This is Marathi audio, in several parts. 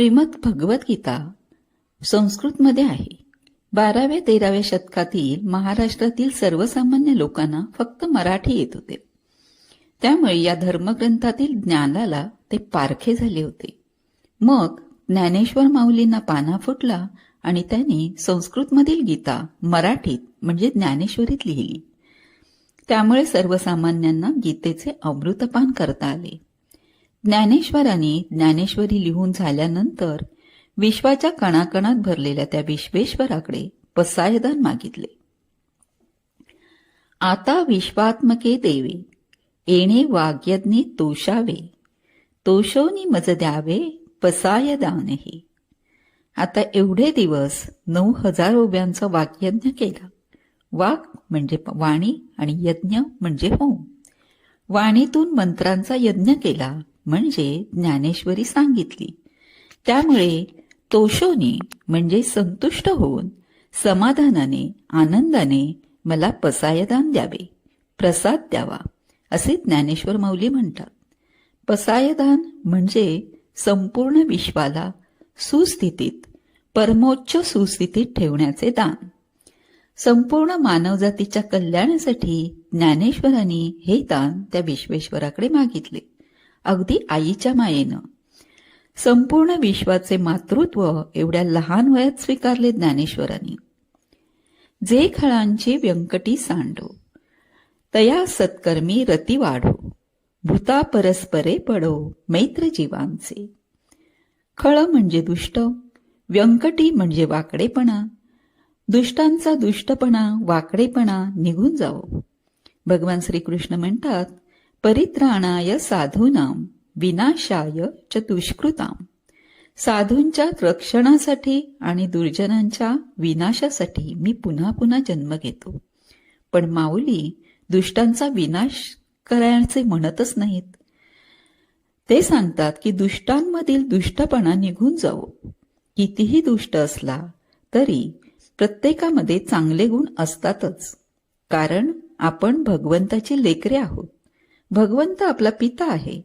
श्रीमद भगवद्गीता संस्कृतमध्ये आहे. बाराव्या तेराव्या शतकातील महाराष्ट्रातील सर्वसामान्य लोकांना फक्त मराठी येत होते. त्यामुळे या धर्मग्रंथातील ज्ञानाला ते पारखे झाले होते. मग ज्ञानेश्वर माऊलींना पाना फुटला आणि त्यांनी संस्कृतमधील गीता मराठीत म्हणजे ज्ञानेश्वरीत लिहिली. त्यामुळे सर्वसामान्यांना गीतेचे अमृतपान करता आले. ज्ञानेश्वरांनी ज्ञानेश्वरी लिहून झाल्यानंतर विश्वाच्या कणाकणात भरलेल्या त्या विश्वेश्वराकडे पसायदान मागितले. आता विश्वात्मके देवे येणे वाग्यज्ञे तोषावे तोषोनी मज द्यावे पसायदानही. आता एवढे दिवस नऊ हजार ओव्यांचा वाग्यज्ञ केला. वाक म्हणजे वाणी आणि यज्ञ म्हणजे होम. वाणीतून मंत्रांचा यज्ञ केला. म्हणजे ज्ञानेश्वरी सांगितली. त्यामुळे तोषोनी म्हणजे संतुष्ट होऊन समाधानाने आनंदाने मला पसायदान द्यावे. प्रसाद द्यावा असे ज्ञानेश्वर माऊली म्हणतात. पसायदान म्हणजे संपूर्ण विश्वाला सुस्थितीत परमोच्च सुस्थितीत ठेवण्याचे दान. संपूर्ण मानवजातीच्या कल्याणासाठी ज्ञानेश्वरांनी हे दान त्या विश्वेश्वराकडे मागितले. अगदी आईच्या मायेनं. संपूर्ण विश्वाचे मातृत्व एवढ्या लहान वयात स्वीकारले ज्ञानेश्वरांनी. जे खळांचे व्यंकटी सांडो तया सत्कर्मी रती वाढो भूता परस्परे पडो मैत्र जीवांचे. खळ म्हणजे दुष्ट व्यंकटी म्हणजे वाकडेपणा दुष्टांचा दुष्टपणा वाकडेपणा निघून जावो. भगवान श्रीकृष्ण म्हणतात परित्राणाय साधूनाम विनाशाय च दुष्कृताम साधूंच्या रक्षणासाठी आणि दुर्जनांच्या विनाशासाठी मी पुन्हा पुन्हा जन्म घेतो. पण माऊली दुष्टांचा विनाश करायचे म्हणतच नाहीत. ते सांगतात की दुष्टांमधील दुष्टपणा निघून जावो. कितीही दुष्ट असला तरी प्रत्येकामध्ये चांगले गुण असतातच. कारण आपण भगवंताची लेकरे आहोत. भगवंत आपला पिता आहे.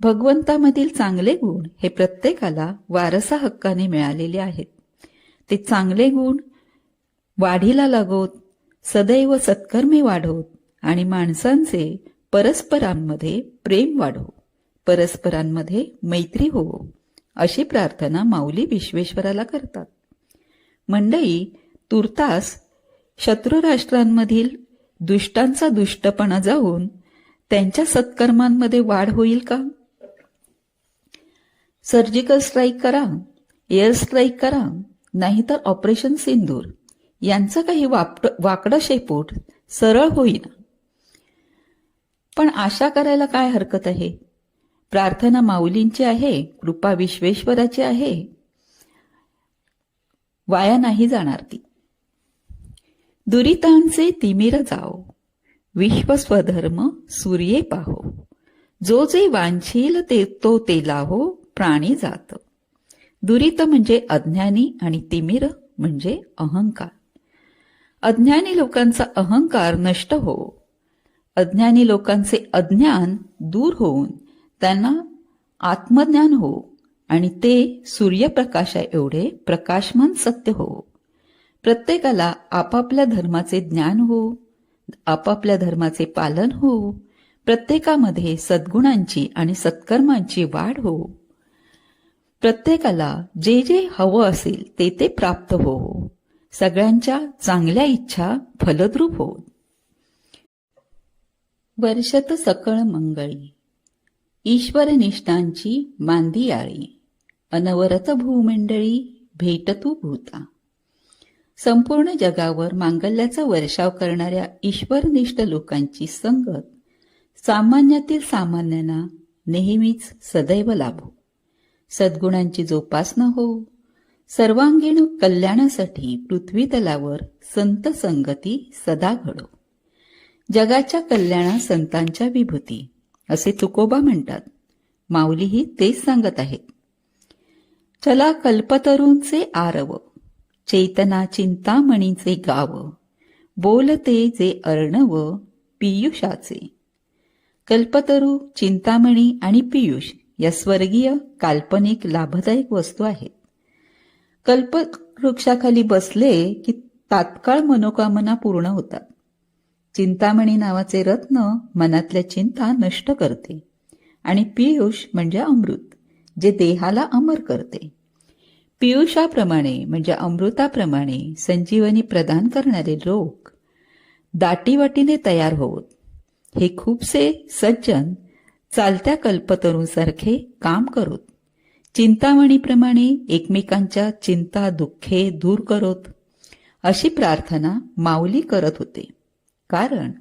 भगवंतामधील चांगले गुण हे प्रत्येकाला वारसा हक्काने मिळालेले आहेत. ते चांगले गुण वाढीला लागोत सदैव सत्कर्मे वाढवत आणि माणसांचे परस्परांमध्ये प्रेम वाढो परस्परांमध्ये मैत्री होवो अशी प्रार्थना माऊली विश्वेश्वराला करतात. मंडई तुर्तास शत्रुराष्ट्रांमधील दुष्टांचा दुष्टपणा जाऊन त्यांच्या सत्कर्मांमध्ये वाढ होईल का? सर्जिकल स्ट्राईक करा एअर स्ट्राईक करा नाहीतर ऑपरेशन सिंदूर. यांचं काही वापड वाकडं शेपूट सरळ होईना. पण आशा करायला काय हरकत आहे? प्रार्थना माऊलींची आहे कृपा विश्वेश्वराची आहे. वाया नाही जाणार ती. दुरितांचे तिमिर जाओ. विश्व स्वधर्म सूर्ये पाहो. जो जे वांछील ते तो ते लाहो प्राणी जात. दुरित म्हणजे अज्ञानी आणि तिमिर म्हणजे अहंकार. अज्ञानी लोकांचा अहंकार नष्ट हो. अज्ञानी लोकांचे अज्ञान दूर होऊन त्यांना आत्मज्ञान हो आणि ते सूर्यप्रकाशा एवढे प्रकाशमान सत्य हो. प्रत्येकाला आपापल्या धर्माचे ज्ञान हो. आपापल्या धर्माचे पालन हो. प्रत्येकामध्ये सद्गुणांची आणि सत्कर्मांची वाढ हो. प्रत्येकाला जे जे हवं असेल ते ते प्राप्त हो. सगळ्यांच्या चांगल्या इच्छा फलद्रूप हो. वर्षत सकळ मंगळी. ईश्वरनिष्ठांची मांदी आळी अनवरत भूमंडळी भेटतू भूता. संपूर्ण जगावर मांगल्याचा वर्षाव करणाऱ्या ईश्वरनिष्ठ लोकांची संगत सामान्यातील सामान्यांना नेहमीच सदैव लाभो. सद्गुणांची जोपासना हो. सर्वांगीण कल्याणासाठी पृथ्वी तलावर संत संगती सदा घडो. जगाच्या कल्याणा संतांच्या विभूती असे तुकोबा म्हणतात. माऊलीही तेच सांगत आहेत. चला कल्पतरूंचे आरव. चेतना चिंतामणीचे गाव बोलते जे अर्णव पियुषाचे. कल्पतरू चिंतामणी आणि पियुष या स्वर्गीय काल्पनिक लाभदायक वस्तू आहेत. कल्पवृक्षाखाली बसले की तात्काळ मनोकामना पूर्ण होतात. चिंतामणी नावाचे रत्न मनातल्या चिंता नष्ट करते आणि पियुष म्हणजे अमृत जे देहाला अमर करते. पियुषाप्रमाणे म्हणजे अमृताप्रमाणे संजीवनी प्रदान करणारे लोक दाटीवाटीने तयार होत हे खूपसे सज्जन चालत्या कल्पतरूंसारखे काम करोत चिंतामणीप्रमाणे एकमेकांच्या चिंता दुःखे दूर करोत अशी प्रार्थना माऊली करत होते. कारण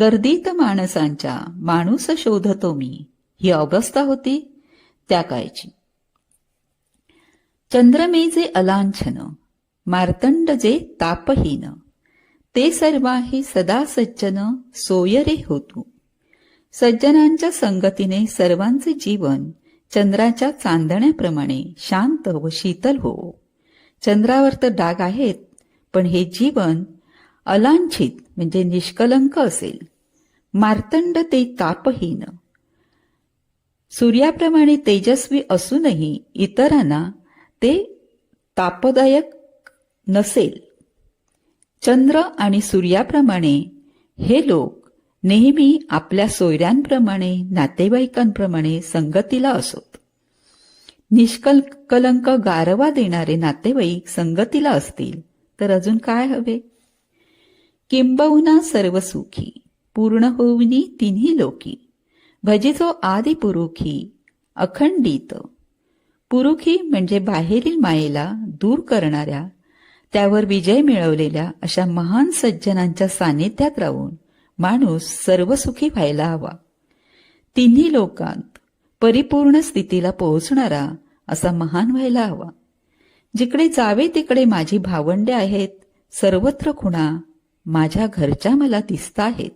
गर्दीत माणसांच्या माणूस शोधतो मी ही अवस्था होती त्या काळची. चंद्रमे जे अलांछन मार्तंड जे तापहीन ते सर्वाही सदा सज्जन सोयरे होतू. सज्जनांच्या संगतीने सर्वांचे जीवन चंद्राच्या चांदण्याप्रमाणे शांत व शीतल हो. चंद्रावर तर डाग आहेत पण हे जीवन अलांछित म्हणजे निष्कलंक असेल. मार्तंड ते तापहीन. सूर्याप्रमाणे तेजस्वी असूनही इतरांना ते तापदायक नसेल. चंद्र आणि सूर्याप्रमाणे हे लोक नेहमी आपल्या सोयऱ्यांप्रमाणे नातेवाईकांप्रमाणे संगतीला असोत. निष्कलंक गारवा देणारे नातेवाईक संगतीला असतील तर अजून काय हवे? किंबहुना सर्व सुखी पूर्ण होऊनी तिन्ही लोकी भजितो आदिपुरुखी अखंडित पुरुखी म्हणजे बाहेरील मायेला दूर करणाऱ्या त्यावर विजय मिळवलेल्या अशा महान सज्जनांच्या सानिध्यात राहून माणूस सर्वसुखी व्हायला हवा. तिन्ही लोकांत परिपूर्ण स्थितीला पोहोचणारा असा महान व्हायला हवा. जिकडे जावे तिकडे माझी भावंडे आहेत सर्वत्र खुणा माझ्या घरच्या मला दिसत आहेत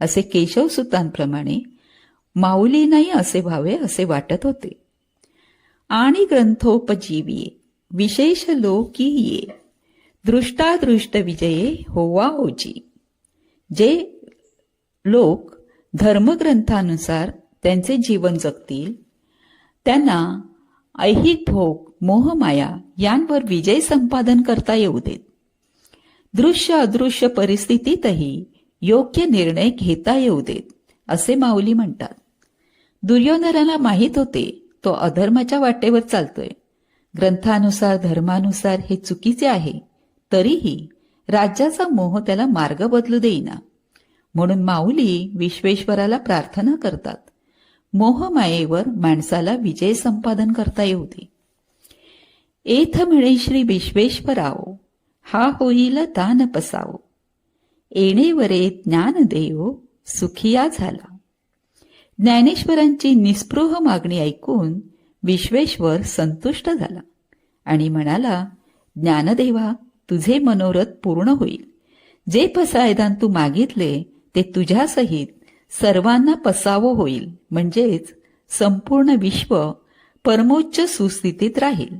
असे केशवसुतांप्रमाणे माऊलीनाही असे व्हावे असे वाटत होते. आणि ग्रंथोपजीविये विशेष लोकीये दृष्टादृष्ट विजये होवा ओजी जे लोक धर्मग्रंथानुसार त्यांचे जीवन जगतील त्यांना ऐहिक भोग मोहमाया यांवर विजय संपादन करता येऊ देत दृश्य अदृश्य परिस्थितीतही योग्य निर्णय घेता येऊ देत असे माऊली म्हणतात दुर्योधनाला माहीत होते तो अधर्माच्या वाटेवर चालतोय. ग्रंथानुसार धर्मानुसार हे चुकीचे आहे. तरीही राज्याचा मोह त्याला मार्ग बदलू देईना. म्हणून माऊली विश्वेश्वराला प्रार्थना करतात. मोहमायेवर माणसाला विजय संपादन करता येऊ दे एथ म्हणे श्री विश्वेश्वराव हा होईल दान पसाव. येणेवरे ज्ञान देव सुखिया झाला. ज्ञानेश्वरांची निस्पृह मागणी ऐकून विश्वेश्वर संतुष्ट झाला आणि म्हणाला ज्ञानदेवा तुझे मनोरथ पूर्ण होईल. जे पसायदान तू मागितले ते तुझ्यासहित सर्वांना पसावं होईल. म्हणजेच संपूर्ण विश्व परमोच्च सुस्थितीत राहील.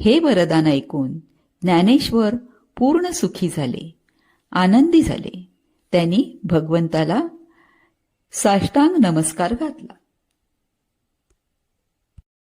हे वरदान ऐकून ज्ञानेश्वर पूर्ण सुखी झाले आनंदी झाले. त्यांनी भगवंताला साष्टांग नमस्कार घातला.